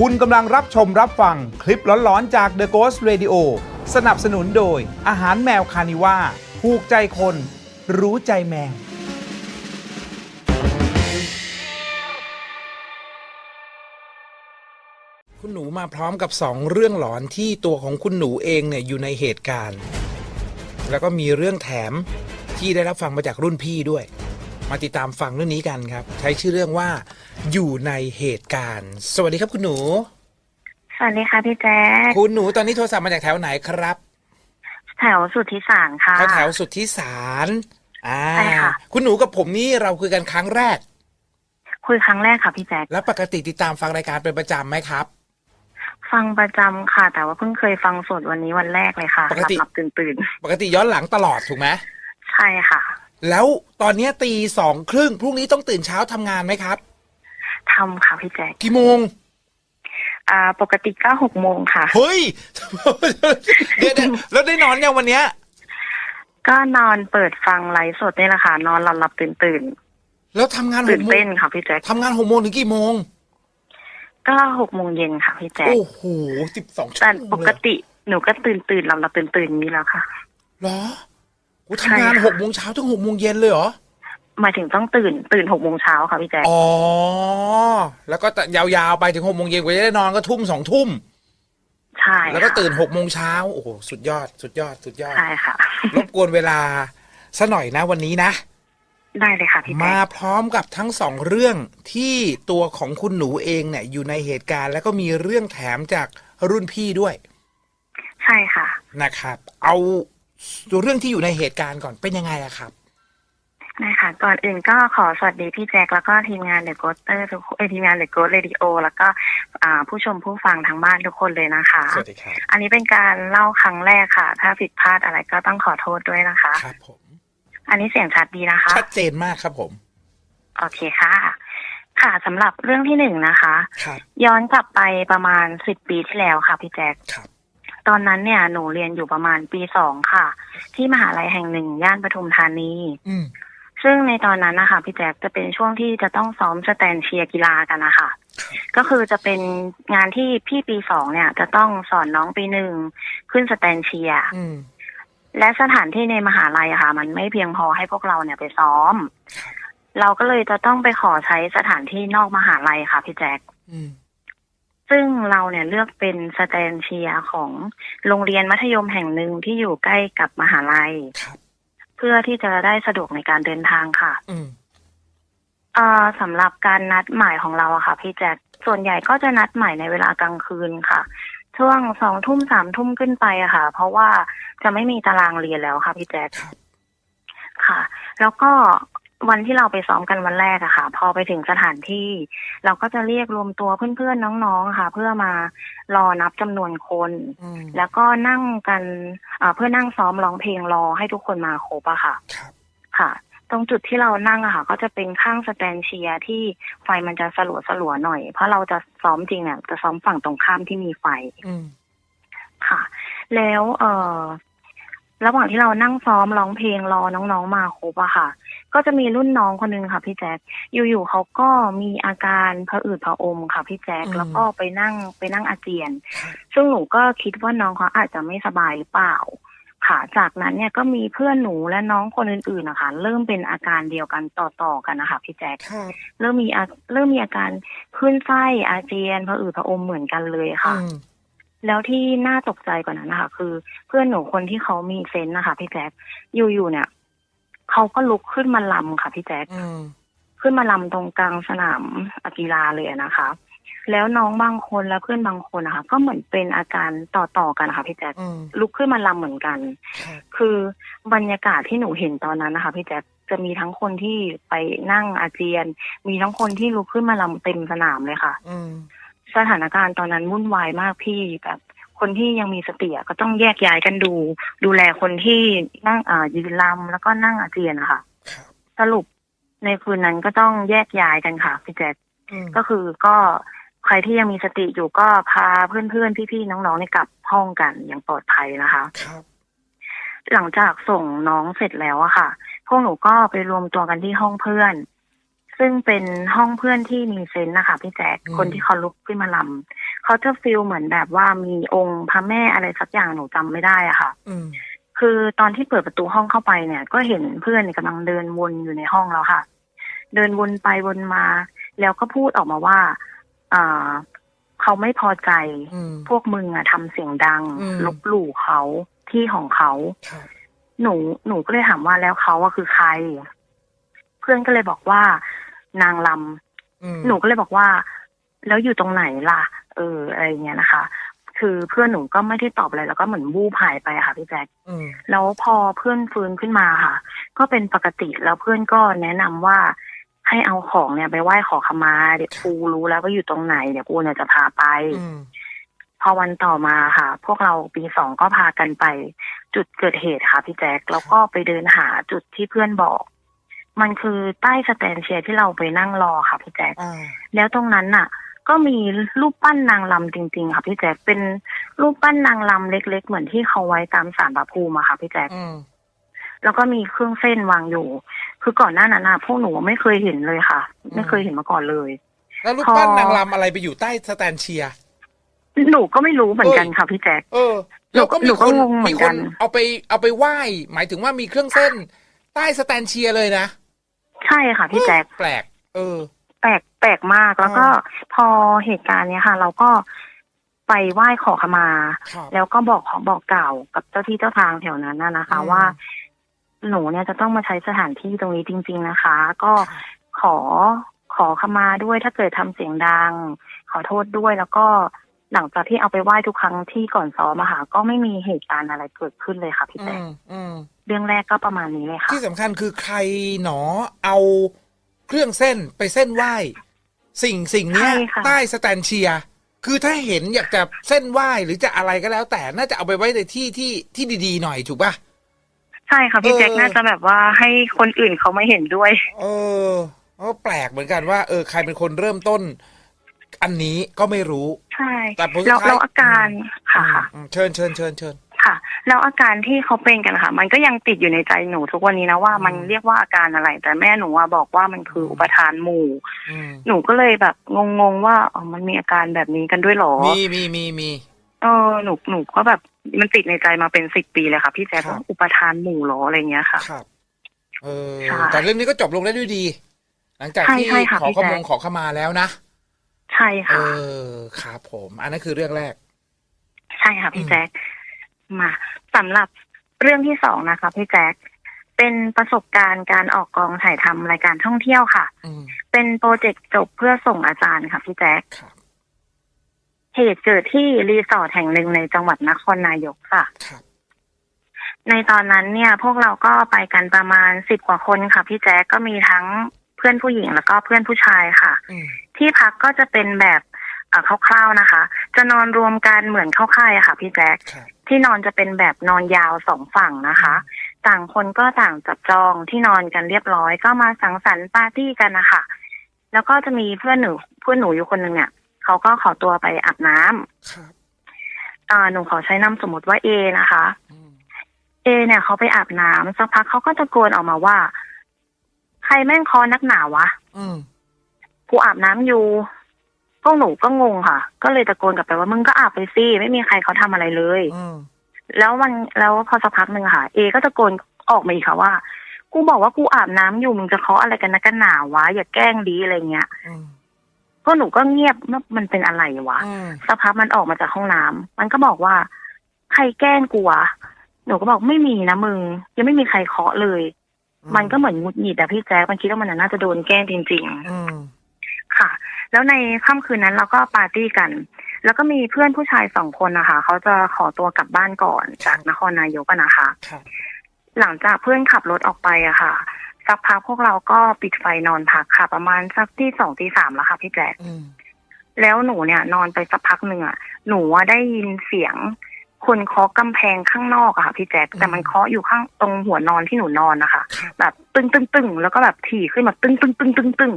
คุณกำลังรับชมรับฟังคลิปหลอนๆจาก The Ghost Radio สนับสนุนโดย อาหารแมวคานิว่าผูกใจคน รู้ใจแมว คุณหนูมาพร้อมกับสองเรื่องหลอนที่ตัวของคุณหนูเองเนี่ยอยู่ในเหตุการณ์ แล้วก็มีเรื่องแถมที่ได้รับฟังมาจากรุ่นพี่ด้วย มาติดตามฟังเรื่องนี้กันครับ ใช้ชื่อเรื่องว่า อยู่ในเหตุการณ์ สวัสดีครับคุณหนู สวัสดีค่ะพี่แจ๊คคุณหนูตอนนี้โทรศัพท์มาจากแถวไหนครับ แถวสุดที่สารค่ะ แถวแถวสุดที่สารอ่าใช่ค่ะ คุณหนูกับผมนี่เราคุยกันครั้งแรก คุยครั้งแรกค่ะพี่แจ๊คแล้วปกติติดตามฟังรายการเป็นประจำไหมครับ ฟังประจำค่ะ แต่ว่าเพิ่งเคยฟังสดวันนี้วันแรกเลยค่ะปกติ หลับๆตื่นตื่นปกติย้อนหลังตลอดถูกไหมๆใช่ค่ะ แล้วตอนเนี้ยตีสองครึ่งพรุ่งนี้ต้องตื่นเช้าทำงานไหมครับ ทำค่ะพี่แจ๊คกี่โมง อ่า ปกติก็หกโมงค่ะ เฮ้ย เดี๋ยวเดี๋ยวแล้วได้นอนยังวันเนี้ย ก็นอนเปิดฟังไลฟ์สดนี่แหละค่ะ นอนหลับหลับตื่นตื่นแล้วทำงานๆหตื่กนโมงเต้นค่ะพี่แจ๊คทำงานหกโมงถึงกี่โมง ก็หกโมงเย็นค่ะพี่แจ๊คโอ้โหสิบสองชั่วแต่โมงปเลยกติหนูก็ตื่นตื่นๆหลับหลับตื่นตื่นๆนี้แล้วค่ะ เหรอ กูทำงานใช่ค่ะหกโมงเช้าถึงหกโมงเย็นเลยเหรอหมายถึงต้องตื่น ตื่นหกโมงเช้าค่ะพี่แจ๊คอ๋อ แล้วก็ยาวๆไปถึงหกโมงเย็นกว่าจะได้นอนก็ทุ่มสองทุ่มใช่แล้วก็ค่ะตื่นหกโมงเช้าโอ้โหสุดยอด สุดยอด สุดยอดใช่ค่ะรบกวนเวลาซะหน่อยนะวันนี้นะ ได้เลยค่ะพี่แจ๊มาคพร้อมกับทั้งสองเรื่องที่ตัวของคุณหนูเองเนี่ยอยู่ในเหตุการณ์ แล้วก็มีเรื่องแถมจากรุ่นพี่ด้วย ใช่ค่ะนะครับ เอา ตัวเรื่องที่อยู่ในเหตุการณ์ก่อนเป็นยังไงอะครับนะคะก่อนอื่นก็ขอสวัสดีพี่แจ็คแล้วก็ทีมงานเดอะโกสเตอร์ทุกคนเอ้ยทีมงานเดอะโกสเรดิโอแล้วก็อ่าผู้ชมผู้ฟังทางบ้านทุกคนเลยนะคะสวัสดีครับอันนี้เป็นการเล่าครั้งแรกค่ะ ถ้าผิดพลาดอะไรก็ต้องขอโทษด้วยนะคะครับผมอันนี้เสียงชัดดีนะคะ ชัดเจนมากครับผม โอเคค่ะ ค่ะสำหรับเรื่องที่หนึ่งนะคะครับย้อนกลับไปประมาณสิบปีที่แล้วค่ะพี่แจ็คครับ ตอนนั้นเนี่ยหนูเรียนอยู่ประมาณปีสองค่ะ ที่มหาลัยแห่งหนึ่งย่านปทุมธานี อืมซึ่งในตอนนั้นนะคะพี่แจ๊คจะเป็นช่วงที่จะต้องซ้อมสแตนเชียร์กีฬากันนะคะก็คือจะเป็นงานที่พี่ปีสองเนี่ย จะต้องสอนน้องปีหนึ่งขึ้นสแตนเชียร์อืมและสถานที่ในมหาลัยอะค่ะ มันไม่เพียงพอให้พวกเราเนี่ยไปซ้อม เราก็เลยจะต้องไปขอใช้สถานที่นอกมหาลัยค่ะพี่แจ๊คอืม ซึ่งเราเนี่ยเลือกเป็นสแตนเชียร์ของโรงเรียนมัธยมแห่งหนึ่งที่อยู่ใกล้กับมหาลัยครับเพื่อที่จะได้สะดวกในการเดินทางค่ะอืมเอ่อสำหรับการนัดหมายของเราอะค่ะ พี่แจ๊คส่วนใหญ่ก็จะนัดหมายในเวลากลางคืนค่ะ ช่วงสองทุ่มสามทุ่มขึ้นไปอะค่ะ เพราะว่าจะไม่มีตารางเรียนแล้วค่ะ พี่แจ๊คครับค่ะ แล้วก็ วันที่เราไปซ้อมกันวันแรกอะค่ะ พอไปถึงสถานที่ เราก็จะเรียกรวมตัวเพื่อนๆน้องๆอะค่ะ เพื่อมารอนับจำนวนคนอืมแล้วก็นั่งกันเอ่อเพื่อนั่งซ้อมร้องเพลงรอให้ทุกคนมาครบอะค่ะครับค่ะ ตรงจุดที่เรานั่งอะค่ะ ก็จะเป็นข้างสแตนเชียร์ที่ไฟมันจะสลัวสลัวๆหน่อย เพราะเราจะซ้อมจริงเนี่ยจะซ้อมฝั่งตรงข้ามที่มีไฟอืมค่ะ แล้วเอ่อระหว่างที่เรานั่งซ้อมร้องเพลงรอน้องๆมาครบอะค่ะ ก็จะมีรุ่นน้องคนนึงค่ะ พี่แจ๊คอยู่ๆเขาก็มีอาการผะอืดผะอมค่ะพี่แจ๊คอืมแล้วก็ไปนั่งไปนั่งอาเจียนครับซึ่งหนูก็คิดว่าน้องเขาอาจจะไม่สบายหรือเปล่า ค่ะ จากนั้นเนี่ยก็มีเพื่อนหนูและน้องคนอื่นๆนะคะเริ่มเป็นอาการเดียวกันต่อๆกันนะคะพี่แจ๊คครับเริ่มมีอาเริ่มมีอาการขึ้นไส้อาเจียนผะอืดผะอมเหมือนกันเลยค่ะอืมแล้วที่น่าตกใจกว่านั้นนะคะคือ เพื่อนหนูคนที่เขามีเซนส์นะคะพี่แจ๊คอยู่ๆเนี่ย เขาก็ลุกขึ้นมาลำค่ะพี่แจ๊คอืมขึ้นมาลำตรงกลางสนามกีฬาเลยอะนะคะ แล้วน้องบางคนและเพื่อนบางคนนะคะ ก็เหมือนเป็นอาการต่อๆกันนะคะพี่แจ๊คอืมลุกขึ้นมาลำเหมือนกันครับคือบรรยากาศที่หนูเห็นตอนนั้นนะคะพี่แจ๊คจะมีทั้งคนที่ไปนั่งอาเจียน มีทั้งคนที่ลุกขึ้นมาลำเต็มสนามเลยค่ะอืมสถานการณ์ตอนนั้นวุ่นวายมากพี่แบบ คนที่ยังมีสติอะก็ต้องแยกย้ายกันดู ดูแลคนที่นั่งอ่ายืนลำแล้วก็นั่งอาเจียนนะคะครับสรุปในคืนนั้นก็ต้องแยกย้ายกันค่ะพี่แจ๊คอืมก็คือก็ใครที่ยังมีสติอยู่ก็พาเพื่อนๆ พี่ๆ น้องๆเนี่ยกลับห้องกันอย่างปลอดภัยนะคะครับหลังจากส่งน้องเสร็จแล้วอะค่ะ พวกหนูก็ไปรวมตัวกันที่ห้องเพื่อน ซึ่งเป็นห้องเพื่อนที่มีเซนต์นะคะพี่แจ๊คอืมคนที่เขาลุกขึ้นมาลำเขาจะฟีลเหมือนแบบว่ามีองค์พระแม่อะไรสักอย่างหนูจำไม่ได้อะค่ะ อืมคือตอนที่เปิดประตูห้องเข้าไปเนี่ย ก็เห็นเพื่อนเนี่ยกำลังเดินวนอยู่ในห้องแล้วค่ะ เดินวนไปวนมา แล้วก็พูดออกมาว่าอ่าเขาไม่พอใจอืมพวกมึงอะทำเสียงดังอืมลบหลู่เขาที่ของเขาครับหนูหนูก็เลยถามว่าแล้วเขาอะคือใคร เพื่อนก็เลยบอกว่านางลำอืมหนูก็เลยบอกว่า แล้วอยู่ตรงไหนล่ะ เอออะไรเงี้ยนะคะ คือเพื่อนหนูก็ไม่ได้ตอบอะไรแล้วก็เหมือนวูบหายไปอะค่ะพี่แจ๊คอืมแล้วพอเพื่อนฟื้นขึ้นมาค่ะ ก็เป็นปกติแล้วเพื่อนก็แนะนำว่าให้เอาของเนี่ยไปไหว้ขอขมาเดี๋ยวกูรู้แล้วว่าอยู่ตรงไหนเดี๋ยวกูเนี่ยจะพาไปอืมพอวันต่อมาค่ะ พวกเราปีสองก็พากันไป จุดเกิดเหตุค่ะพี่แจ๊คแล้วก็ไปเดินหาจุดที่เพื่อนบอก มันคือใต้สแตนเชียร์ที่เราไปนั่งรอค่ะพี่แจ๊คอ่าแล้วตรงนั้นน่ะ ก็มีรูปปั้นนางลำจริง ๆ ค่ะพี่แจ๊คเป็นรูปปั้นนางลำเล็ก ๆ เหมือนที่เขาไว้ตามสารพระภูมิอะค่ะพี่แจ๊คอืมแล้วก็มีเครื่องเส้นวางอยู่ คือก่อนหน้านั้นน่ะพวกหนูไม่เคยเห็นเลยค่ะ ไม่เคยเห็นมาก่อนเลย แล้วรูปปั้นพอนางรำอะไรไปอยู่ใต้สแตนเชียร์หนูก็ไม่รู้เหมือนกันค่ะพี่แจ๊คเออแล้วก็หนูมีก็คนงงเหมืมีอนคกันนเอาไปเอาไปไหว้ หมายถึงว่ามีเครื่องเส้น ใต้สแตนเชียร์เลยนะ ใช่ค่ะพี่แจ๊คแปลก เออ แปลกแปลกมากแล้วก็อ่าพอเหตุการณ์เนี้ยค่ะ เราก็ไปไหว้ขอขมา ครับแล้วก็บอกขอบอกกล่าวกับเจ้าที่เจ้าทางแถวนั้นน่ะนะคะ อืม ว่า หนูเนี่ยจะต้องมาใช้สถานที่ตรงนี้จริง ๆนะคะ ก็ขอขอขมาด้วยถ้าเกิดทำเสียงดัง ขอโทษด้วยแล้วก็หลังจากที่เอาไปไหว้ทุกครั้งที่ก่อนซ้อมอะค่ะก็ไม่มีเหตุการณ์อะไรเกิดขึ้นเลยค่ะพี่อืแจ๊ค มอืม เรื่องแรกก็ประมาณนี้เลยค่ะ ที่สำคัญคือใครหนอเอาเครื่องเส้นไปเส้นไหว้ สิ่งสิ่งเนี้ยใช่ค่ะ ใต้สแตนเชียร์คือถ้าเห็นอยากจะเส้นไหว้หรือจะอะไรก็แล้ว แต่น่าจะเอาไปไว้ในที่ที่ที่ดีๆหน่อยถูกป่ะ ใช่ค่ะพี่เออแจ็คน่าจะแบบว่าให้คนอื่นเขาไม่เห็นด้วย เออก็แปลกเหมือนกันว่า เออ ใครเป็นคนเริ่มต้น อันนี้ก็ไม่รู้ ใช่แต่ผลสุดแล้วท้าย แล้วอาการค่ะค่ะอืมเชิญเชิญเชิญเชิญ ค่ะ แล้วอาการที่เขาเป็นกันค่ะ มันก็ยังติดอยู่ในใจหนูทุกวันนี้นะว่ามันอืมเรียกว่าอาการอะไร แต่แม่หนูอะบอกว่ามันคืออุปทานหมู่ อืมหนูก็เลยแบบงงๆว่าอ๋อมันมีอาการแบบนี้กันด้วยเหรอ มีมีมีมี เออหนูหนูก็แบบมันติดในใจมาเป็นสิบปีเลยค่ะ พี่แจ๊คครับว่าอุปทานหมู่เหรออะไรเงี้ยค่ะ ครับ เออใช่แต่เรื่องนี้ก็จบลงได้ด้วยดี หลังจากใช่ที่ใช่ค่ะขอพี่ขแจ๊มคงขอขมาแล้วนะ ใช่เอค่ะ อ ครับผม อันนั้นคือเรื่องแรก ใช่ค่ะพี่อืมแจ๊ค มาสำหรับเรื่องที่สองนะคะพี่แจ๊คเป็นประสบการณ์การออกกองถ่ายทำรายการท่องเที่ยวค่ะ อืมเป็นโปรเจกต์จบเพื่อส่งอาจารย์ค่ะพี่แจ๊คครับเหตุเกิดที่รีสอร์ทแห่งหนึ่งในจังหวัดนครนายกค่ะ ครับ ในตอนนั้นเนี่ยพวกเราก็ไปกันประมาณสิบกว่าคนค่ะพี่แจ๊คก็มีทั้งเพื่อนผู้หญิงแล้วก็เพื่อนผู้ชายค่ะ อืมที่พักก็จะเป็นแบบเอ่อคร่าวๆนะคะ จะนอนรวมกันเหมือนเข้าค่ายอะค่ะพี่แจ๊คครับ ที่นอนจะเป็นแบบนอนยาวสองฝั่งนะคะ ต่างคนก็ต่างจับจองที่นอนกันเรียบร้อย ก็มาสังสรรค์ปาร์ตี้กันนะคะแล้วก็จะมีเพื่อนหนูเพื่อนหนูอยู่คนหนึ่งเนี่ยเขาก็ขอตัวไปอาบน้ำครับอ่าหนูขอใช้นามสมมติว่าเอนะคะอืมเอเนี่ยเขาไปอาบน้ำสักพักเขาก็ตะโกนออกมาว่า ใครแม่งคอนักหนาวะอืมกูอาบน้ำอยู่พวกหนูก็งงค่ะ ก็เลยตะโกนกลับไปว่ามึงก็อาบไปสิไม่มีใครเขาทำอะไรเลยอืม แล้ววันแล้วพอสักพักหนึ่งค่ะ เอ ก็ตะโกนออกมาอีกค่ะว่า กูบอกว่ากูอาบน้ำอยู่มึงจะเคาะอะไรกันนักกันหนาวะอย่าแกล้งดีอะไรเงี้ยอืมพวกหนูก็เงียบว่ามันเป็นอะไรวะอืมสักพักมันออกมาจากห้องน้ำมันก็บอกว่า ใครแกล้งกูวะหนูก็บอกไม่มีนะมึง ยังไม่มีใครเคาะเลย มันก็เหมือนหงุดหงิดอะพี่แจ๊คมันคิดว่ามันน่าจะโดนแกล้งจริงอืมๆค่ะ แล้วในค่ำคืนนั้นเราก็ปาร์ตี้กัน แล้วก็มีเพื่อนผู้ชายสองคนนะคะ เขาจะขอตัวกลับบ้านก่อนจากนครนายกอะนะคะครับหลังจากเพื่อนขับรถออกไปอะค่ะ สักพักพวกเราก็ปิดไฟนอนพักค่ะ ประมาณสักที่สองที่สามแล้วค่ะพี่แจ๊คอืมแล้วหนูเนี่ยนอนไปสักพักหนึ่งอะหนูว่าได้ยินเสียงคนเคาะกำแพงข้างนอกอะค่ะพี่แจ๊คแต่มันเคาะอยู่ข้างตรงหัวนอนที่หนูนอนนะคะครับแบบตึงตึงตึงแล้วก็แบบถี่ขึ้นมาตึงตึงตึงตึงตึง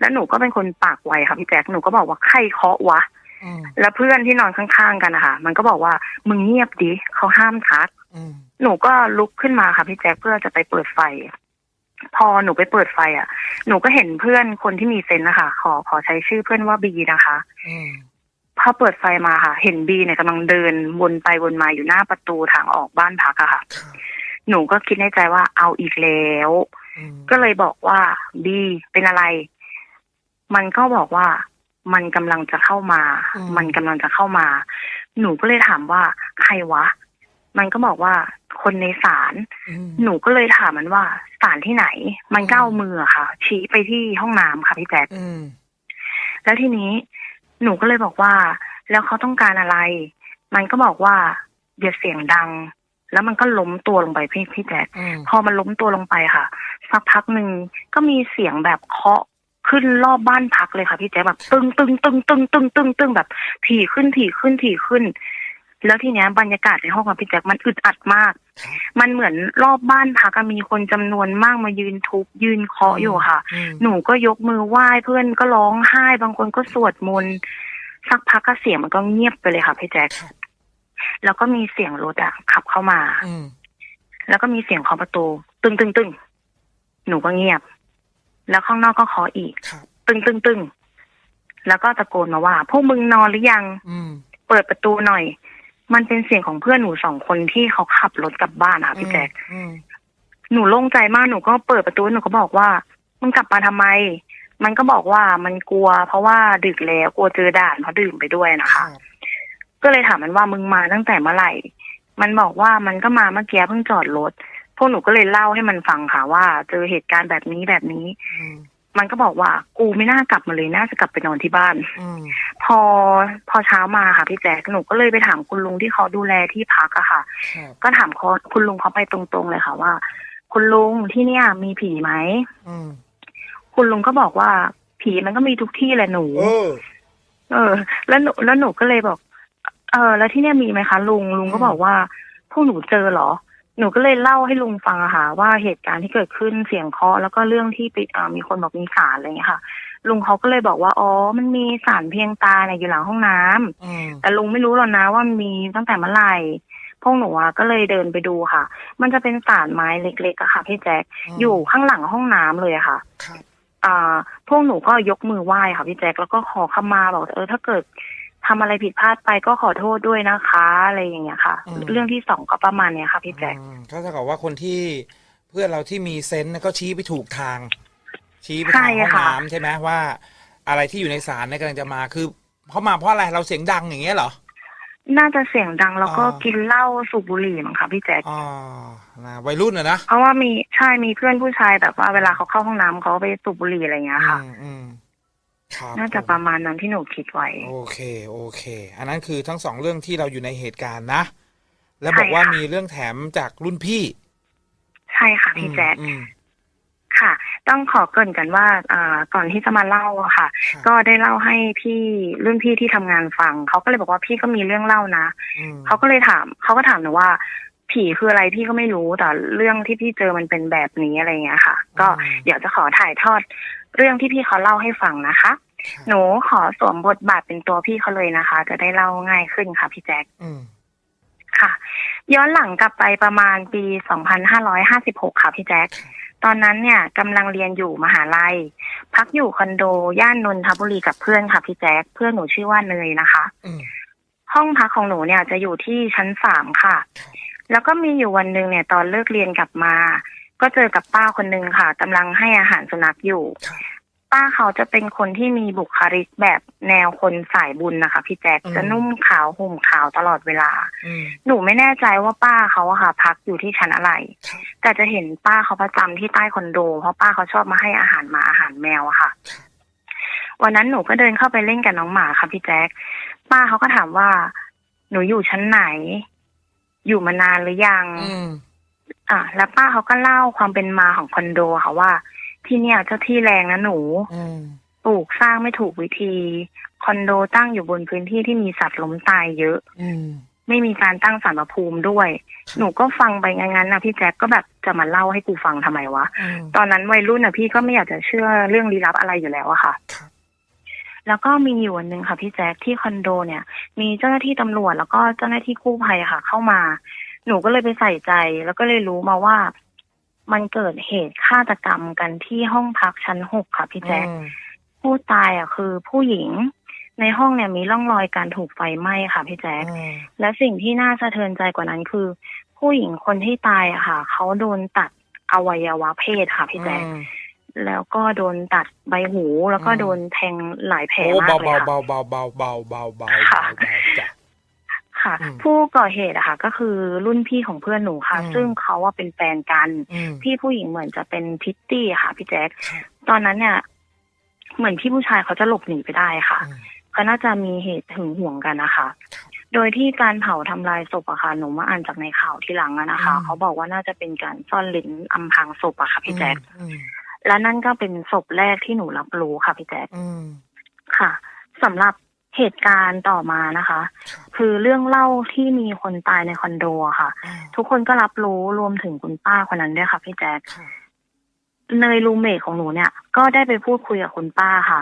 แล้วหนูก็เป็นคนปากไวค่ะพี่แจ๊คหนูก็บอกว่าใครเคาะวะ อืมแล้วเพื่อนที่นอนข้างๆกันนะคะมันก็บอกว่ามึงเงียบดิเขาห้ามทัก อืมหนูก็ลุกขึ้นมาค่ะพี่แจ๊คเพื่อจะไปเปิดไฟ พอหนูไปเปิดไฟอะ หนูก็เห็นเพื่อนคนที่มีเซนต์นะคะขอขอใช้ชื่อเพื่อนว่าบีนะคะ อืมพอเปิดไฟมาค่ะ เห็นบีเนี่ยกำลังเดินวนไปวนมาอยู่หน้าประตูทางออกบ้านพักอะค่ะ ครับหนูก็คิดในใจว่าเอาอีกแล้ว อืมก็เลยบอกว่าบีเป็นอะไร มันก็บอกว่า มันกำลังจะเข้ามา มันกำลังจะเข้ามา หนูก็เลยถามว่าใครวะ มันก็บอกว่าคนในศาลอืมหนูก็เลยถามมันว่าศาลที่ไหน มันก็เอามืออะค่ะ ชี้ไปที่ห้องน้ำค่ะพี่แจ๊คอืมแล้วทีนี้หนูก็เลยบอกว่า แล้วเขาต้องการอะไร มันก็บอกว่าอย่าเสียงดัง แล้วมันก็ล้มตัวลงไปพี่พี่แจ๊คอืมพอมันล้มตัวลงไปค่ะ สักพักหนึ่งก็มีเสียงแบบเคาะ ขึ้นรอบบ้านพักเลยค่ะพี่แจ๊คแบบตึงตึงตึงตึงตึงตึงตึงแบบถี่ขึ้นถี่ขึ้นถี่ขึ้น แล้วทีเนี้ยบรรยากาศในห้องของพี่แจ๊คมันอึดอัดมากครับมันเหมือนรอบบ้านพักอะมีคนจำนวนมากมายืนทุบยืนเคาะอยู่ค่ะอืมหนูก็ยกมือไหว้เพื่อนก็ร้องไห้บางคนก็สวดมนต์สักพักก็เสียงมันก็เงียบไปเลยค่ะพี่แจ๊คครับแล้วก็มีเสียงรถอะขับเข้ามาอืมแล้วก็มีเสียงเคาะประตู ตึงตึงตึงหนูก็เงียบ แล้วข้างนอกก็เคาะอีกครับตึงตึงตึงแล้วก็ตะโกนมาว่า พวกมึงนอนหรือยัง อืมเปิดประตูหน่อย มันเป็นเสียงของเพื่อนหนูสองคนที่เขาขับรถกลับบ้านค่ะพี่แจ๊คอืมหนูโล่งใจมากหนูก็เปิดประตูหนูก็บอกว่ามึงกลับมาทำไม มันก็บอกว่ามันกลัว เพราะว่าดึกแล้วกลัวเจอด่านเพราะดื่มไปด้วยนะครัคะบก็เลยถามมันว่ามึงมาตั้งแต่เมื่อไหร่ มันบอกว่ามันก็มาเมื่อกี้เพิ่งจอดรถ พวกหนูก็เลยเล่าให้มันฟังค่ะว่า เจอเหตุการณ์แบบนี้แบบนี้อืมมันก็บอกว่า กูไม่น่ากลับมาเลยน่าจะกลับไปนอนที่บ้านอืมพอพอเช้ามาค่ะพี่แจ๊คหนูก็เลยไปถามคุณลุงที่เขาดูแลที่พักอะค่ะครับก็ถามเขาคุณลุงเขาไปตรงๆเลยค่ะว่า คุณลุงที่เนี่ย มีผีไหมอืมคุณลุงก็บอกว่า ผีมันก็มีทุกที่แหละหนูเออเออ แล้วหนูแล้วหนูก็เลยบอก เออ แล้วที่เนี่ยมีไหมคะลุงลุงก็บอกว่าพวกหนูเจอเหรอ หนูก็เลยเล่าให้ลุงฟังอะค่ะว่าเหตุการณ์ที่เกิดขึ้นเสียงเคาะแล้วก็เรื่องที่ไปอ่ามีคนบอกมีสารอะไรอย่างเงี้ยค่ะ ลุงเขาก็เลยบอกว่าอ๋อมันมีสารเพียงตาเนี่ยอยู่หลังห้องน้ำอืมแต่ลุงไม่รู้หรอกนะว่ามันมีตั้งแต่เมื่อไหร่พวกหนูอะก็เลยเดินไปดูค่ะ มันจะเป็นสารไม้เล็กๆอะค่ะพี่แจ๊คอยู่ข้างหลังห้องน้ำเลยอะค่ะครับอ่าพวกหนูก็ยกมือไหว้ค่ะพี่แจ๊คแล้วก็ขอขมาบอกเออถ้าเกิด ทำอะไรผิดพลาดไปก็ขอโทษด้วยนะคะอะไรอย่างเงี้ยค่ะ เรื่องที่สองก็ประมาณเนี้ยค่ะพี่แจ๊คอืมก็เท่ากับว่าคนที่เพื่อนเราที่มีเซนต์น่ะก็ชี้ไปถูกทาง ชี้ไปใช่ทางห้องค่ะน้ำใช่ไหมว่า อะไรที่อยู่ในศาลเนี่ยกำลังจะมาคือเพราะมาเพราะอะไรเราเสียงดังอย่างเงี้ยเหรอน่าจะเสียงดังแล้วก็อ่ากินเหล้าสูบบุหรี่มั้งค่ะพี่แจ๊คอ๋อนะวัยรุ่นอะนะเพราะว่ามีใช่มีเพื่อนผู้ชายแบบว่าเวลาเขาเข้าห้องน้ำเขาไปสูบบุหรี่อะไรอย่างเงี้ยค่ะ อืมอืม ครับน่าจะประมาณนั้นที่หนูคิดไว้ โอเค โอเค อันนั้นคือทั้งสองเรื่องที่เราอยู่ในเหตุการณ์นะ แล้วใช่บอกว่าค่ะมีเรื่องแถมจากรุ่นพี่ ใช่ค่ะพี่แจ๊คอืมค่ะ ต้องขอเกรินกันว่าอ่าก่อนที่จะมาเล่าอะค่ะครับก็ได้เล่าให้พี่รุ่นพี่ที่ทำงานฟังเขาก็เลยบอกว่าพี่ก็มีเรื่องเล่านะอืมเขาก็เลยถามเขาก็ถามหนูว่าผีคืออะไรพี่ก็ไม่รู้แต่เรื่องที่พี่เจอมันเป็นแบบนี้อะไรอย่างเงี้ยค่ะ ก็เดี๋ยวจะขอถ่ายทอดเรื่องที่พี่เขาเล่าให้ฟังนะคะครับ หนูขอสวมบทบาทเป็นตัวพี่เขาเลยนะคะ จะได้เล่าง่ายขึ้นค่ะ พี่แจ๊คอืมค่ะ ย้อนหลังกลับไปประมาณปี 2556 ค่ะพี่แจ๊คครับตอนนั้นเนี่ยกำลังเรียนอยู่มหาลัย พักอยู่คอนโดย่านนนทบุรีกับเพื่อนค่ะพี่แจ๊คเพื่อนหนูชื่อว่าเนยนะคะ อืมห้องพักของหนูเนี่ยจะอยู่ที่ชั้นสามค่ะครับแล้วก็มีอยู่วันหนึ่งเนี่ยตอนเลิกเรียนกลับมา ก็เจอกับป้าคนหนึ่งค่ะกำลังให้อาหารสุนัขอยู่ ครับ ป้าเขาจะเป็นคนที่มีบุคลิกแบบแนวคนสายบุญนะคะ พี่แจ๊คอืม จะนุ่มขาวห่มขาวตลอดเวลา อืม หนูไม่แน่ใจว่าป้าเขาอะค่ะ พักอยู่ที่ชั้นอะไร ครับ แต่จะเห็นป้าเขาประจำที่ใต้คอนโด เพราะป้าเขาชอบมาให้อาหารหมาอาหารแมวอะค่ะครับวันนั้นหนูก็เดินเข้าไปเล่นกับน้องหมาค่ะพี่แจ๊คป้าเขาก็ถามว่า หนูอยู่ชั้นไหน อยู่มานานหรือยัง อืม อะแล้วป้าเขาก็เล่าความเป็นมาของคอนโดค่ะว่า ที่เนี่ยเจ้าที่แรงนะหนูอืมปลูกสร้างไม่ถูกวิธี คอนโดตั้งอยู่บนพื้นที่ที่มีสัตว์ล้มตายเยอะอืมไม่มีการตั้งสารพระภูมิด้วยครับหนูก็ฟังไปงั้นๆนะพี่แจ๊คก็แบบจะมาเล่าให้กูฟังทำไมวะอืมตอนนั้นวัยรุ่นนะพี่ก็ไม่อยากจะเชื่อเรื่องลี้ลับอะไรอยู่แล้วอะค่ะครับแล้วก็มีอยู่วันหนึ่งค่ะพี่แจ๊คที่คอนโดเนี่ย มีเจ้าหน้าที่ตำรวจแล้วก็เจ้าหน้าที่กู้ภัยอะค่ะ เข้ามา หนูก็เลยไปใส่ใจ แล้วก็เลยรู้มาว่า มันเกิดเหตุฆาตกรรมกันที่ห้องพักชั้นหกค่ะพี่แจ๊คอืมผู้ตายอะคือผู้หญิงในห้องเนี่ยมีร่องรอยการถูกไฟไหม้ค่ะพี่แจ๊คอืมและสิ่งที่น่าสะเทือนใจกว่านั้นคือ ผู้หญิงคนที่ตายอะค่ะเขาโดนตัดอวัยวะเพศค่ะพี่แจ๊คอืมแล้วก็โดนตัดใบหูแล้วก็อืมโดนแทงหลายแผลโอ้มากเบาเลยเบาค่ะเบาเบาเบาเบาเบาเบาเบาค่ะเบาจ้ะ ค่ะ อืมผู้ก่อเหตุอะค่ะ ก็คือรุ่นพี่ของเพื่อนหนูค่ะ อืม ซึ่งเขาว่าเป็นแฟนกัน อืม พี่ผู้หญิงเหมือนจะเป็นพิตตี้ค่ะ พี่แจ๊คครับ ตอนนั้นเนี่ย เหมือนพี่ผู้ชายเขาจะหลบหนีไปได้ค่ะ อืมเขาน่าจะมีเหตุหึงหวงกันนะคะครับโดยที่การเผาทำลายศพอะค่ะ หนูมาอ่านจากในข่าวที่หลังอะนะคะ อืม เขาบอกว่าน่าจะเป็นการซ่อนเลิ้นอำพรางศพอะค่ะ พี่แจ๊คอืมและนั่นก็เป็นศพแรกที่หนูรับรู้ค่ะพี่แจ๊คอืม ค่ะสำหรับ เหตุการณ์ต่อมานะคะครับคือเรื่องเล่าที่มีคนตายในคอนโดอะค่ะอ่าทุกคนก็รับรู้รวมถึงคุณป้าคนนั้นด้วยค่ะพี่แจ๊คค่ะเนยรูเมทของหนูเนี่ย ก็ได้ไปพูดคุยกับคุณป้าค่ะ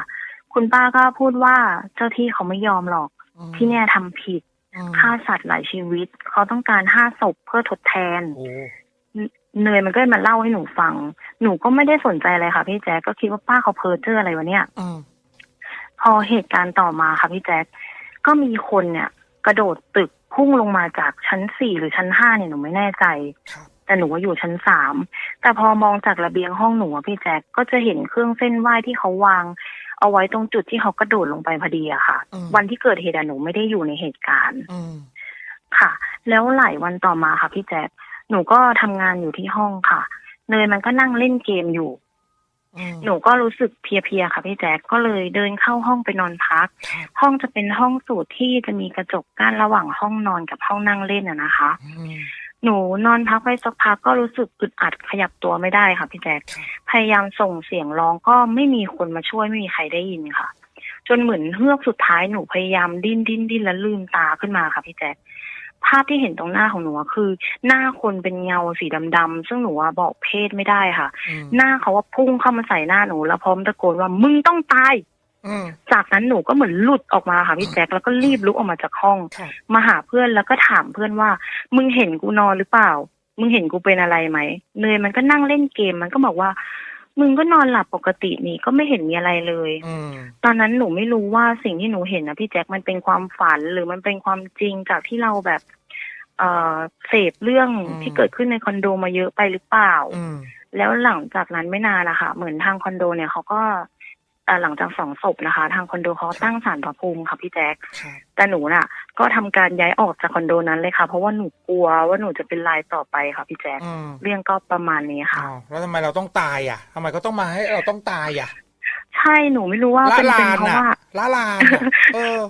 คุณป้าก็พูดว่าเจ้าที่เขาไม่ยอมหรอกอืมที่เนี่ยทำผิดอืมฆ่าสัตว์หลายชีวิต เขาต้องการห้าศพเพื่อทดแทนโอ้เนยมันก็มาเล่าให้หนูฟัง หนูก็ไม่ได้สนใจอะไรค่ะพี่แจ๊คก็คิดว่าป้าเขาเพ้อเจ้ออะไรวะเนี่ยอืม พอเหตุการณ์ต่อมาค่ะพี่แจ๊คก็มีคนเนี่ย กระโดดตึกพุ่งลงมาจากชั้นสี่หรือชั้นห้าเนี่ยหนูไม่แน่ใจครับแต่หนูว่าอยู่ชั้นสามแต่พอมองจากระเบียงห้องหนูอะพี่แจ๊คก็จะเห็นเครื่องเส้นไหว้ที่เขาวาง เอาไว้ตรงจุดที่เขากระโดดลงไปพอดีอะค่ะ อืม วันที่เกิดเหตุอะหนูไม่ได้อยู่ในเหตุการณ์ อืม ค่ะ แล้วหลายวันต่อมาค่ะพี่แจ๊คหนูก็ทำงานอยู่ที่ห้องค่ะ เนยมันก็นั่งเล่นเกมอยู่อืม หนูก็รู้สึกเพลียๆค่ะพี่แจ๊คก็เลยเดินเข้าห้องไปนอนพักครับห้องจะเป็นห้องสูตรที่จะมีกระจกกั้นระหว่างห้องนอนกับห้องนั่งเล่นอะนะคะอืมหนูนอนพักไปสักพักก็รู้สึกอึดอัดขยับตัวไม่ได้ค่ะพี่แจ๊คครับพยายามส่งเสียงร้องก็ไม่มีคนมาช่วยไม่มีใครได้ยินค่ะ จนเหมือนเฮือกสุดท้ายหนูพยายามดิ้นดิ้นดิ้นแล้วลืมตาขึ้นมาค่ะพี่แจ๊ค ภาพที่เห็นตรงหน้าของหนูอะคือ หน้าคนเป็นเงาสีดำๆซึ่งหนูอะบอกเพศไม่ได้ค่ะอืมหน้าเขาว่าพุ่งเข้ามาใส่หน้าหนู แล้วพร้อมตะโกนว่ามึงต้องตายอืมจากนั้นหนูก็เหมือนหลุดออกมาค่ะพี่แจ๊คแล้วก็รีบลุกออกมาจากห้องครับมาหาเพื่อนแล้วก็ถามเพื่อนว่า มึงเห็นกูนอนหรือเปล่า มึงเห็นกูเป็นอะไรไหมเนยมันก็นั่งเล่นเกมมันก็บอกว่า มึงก็นอนหลับปกตินี่ก็ไม่เห็นมีอะไรเลย อืม ตอนนั้นหนูไม่รู้ว่าสิ่งที่หนูเห็นนะพี่แจ็คมันเป็นความฝันหรือมันเป็นความจริงจากที่เราแบบ เอ่อเสพเรื่องอืม ที่เกิดขึ้นในคอนโดมาเยอะไปหรือเปล่า อืม แล้วหลังจากนั้นไม่นานนะคะเหมือนทางคอนโดเนี่ยเขาก็เอ่อหลังจากสองศพนะคะ ทางคอนโดเขาตั้งศาลพระภูมิค่ะพี่แจ๊คครับแต่หนูน่ะ ก็ทำการย้ายออกจากคอนโดนั้นเลยค่ะ เพราะว่าหนูกลัวว่าหนูจะเป็นรายต่อไปค่ะพี่แจ๊คอืมเรื่องก็ประมาณนี้ค่ะอ้าวแล้วทำไมเราต้องตายอะทำไมก็ต้องมาให้เราต้องตายอะ ใช่หนูไม่รู้ว่าละเป็นลาเป็นนเพราะอะว่าละลานอะเออ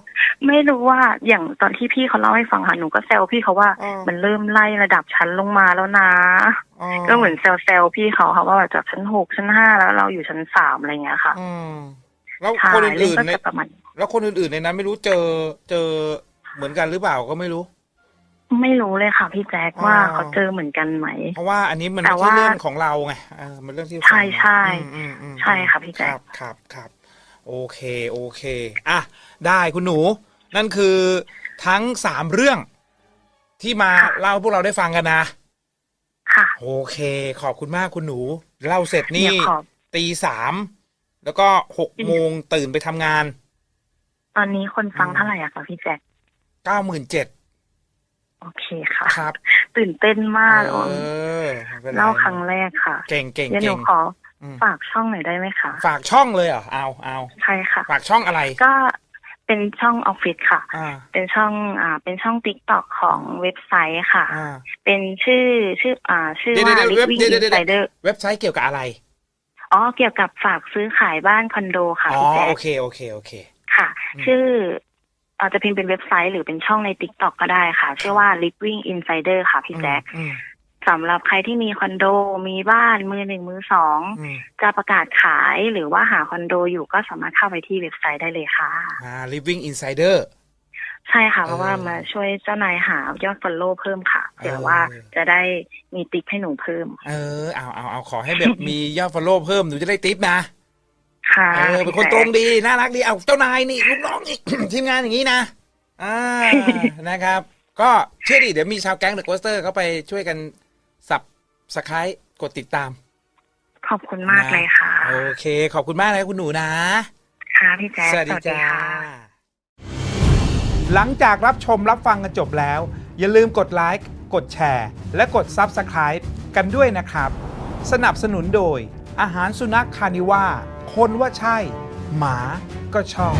ไม่รู้ว่าอย่างตอนที่พี่เขาเล่าให้ฟังค่ะหนูก็แซวพี่เขาว่าอ๋อมันเริ่มไล่ระดับชั้นลงมาแล้วนะอ๋อก็เหมือนแซวแซวพี่เขาค่ะว่าแบบจากชั้นหกชั้นห้าแล้วเราอยู่ชั้นสามอะไรเงี้ยค่ะ อืม แล้วใช่คนเรื่องอื่นก็ๆในจะประมาณแล้วคนอื่นๆในนั้นไม่รู้เจอเจอเหมือนกันหรือเปล่าก็ไม่รู้ ไม่รู้เลยค่ะพี่แจ๊คว่าอ๋อเขาเจอเหมือนกันไหม เพราะว่าอันนี้มันแต่ไม่ใช่ว่าเรื่องของเราไงเออมันเรื่องที่ใช่ใช่อืมอืมอืมใช่ค่ะพี่แจ๊คครับครับครับโอเคโอเคอะได้คุณหนู นั่นคือทั้งสามเรื่องที่มาเล่าให้พวกเราได้ฟังกันนะ ค่ะ โอเค ขอบคุณมากคุณหนู เล่าเสร็จนี่เดี๋ยวขอตีสาม แล้วก็หกโมงตื่นไปทำงาน ตอนนี้คนฟังอืมเท่าไหร่อะคะพี่แจ๊คเก้าหมื่นเจ็ดโอเคค่ะ ครับ ตื่นเต้นมากเออไม่ป็นไรเล่าครั้งแรกค่ะ เก่งเก่งเดี๋ยวหนูเก่งขออืมฝากช่องหน่อยได้ไหมคะ ฝากช่องเลยเหรอเอาเอาใช่ค่ะ ฝากช่องอะไรก็เป็นช่องออฟฟิศค่ะอ่าเป็นช่องอ่า เป็นช่องติ๊กต็อกของเว็บไซต์ค่ะอ่าเป็นชื่อชื่ออ่า ชื่อเดี๋ยวว่าเดี๋ยวเว็บ Living เดี๋ยวเดี๋ยว Insider เว็บไซต์เกี่ยวกับอะไร อ๋อเกี่ยวกับฝากซื้อขายบ้านคอนโดค่ะอ๋อพี่แจ๊คโอเคโอเคโอเค ค่ะ อืม ชื่ออาจจะพิมพ์เป็นเว็บไซต์หรือเป็นช่องใน t ิ k t o k ก็ได้ค่ะ ชื่อว่า Living Insider ค่ะพี่แจ๊คอืมสำหรับใครที่มีคอนโดมีบ้านมือหนึ่งมือสองอืมจะประกาศขายหรือว่าหาคอนโดอยู่ก็สามารถเข้าไปที่เว็บไซต์ได้เลยค่ะ อ่า living insider ใช่ค่ะเพราะเออว่ามาช่วยเจ้านายหายอดฟอลโล่เพิ่มค่ะเผื่อว่าเออจะได้มีติ๊กให้หนูเพิ่ม เออเอาเอาเอาขอให้แบบมียอด follow เพิ่มหนูจะได้ติปนะค่ะเออเป็นคนตรงดีน่ารักดีเอาเจ้านายนี่ลูกน้องนี่ทีมงานอย่างนี้นะอ่านะครับ ก็เชื่อดิเดี๋ยวมีชาวแก๊งเดอะโกสเตอร์เขาไปช่วยกันสับสไครต์กดติดตาม ขอบคุณมากเลยค่ะ โอเค ขอบคุณมากนะคุณหนูนะ ค่ะพี่แจ๊คสวัสดีจ้าค่ะ หลังจากรับชมรับฟังกันจบแล้ว อย่าลืมกดไลค์กดแชร์ และกด Subscribe กันด้วยนะครับ สนับสนุนโดย อาหารสุนัขคานิว่าคนว่าใช่ หมาก็ชอบ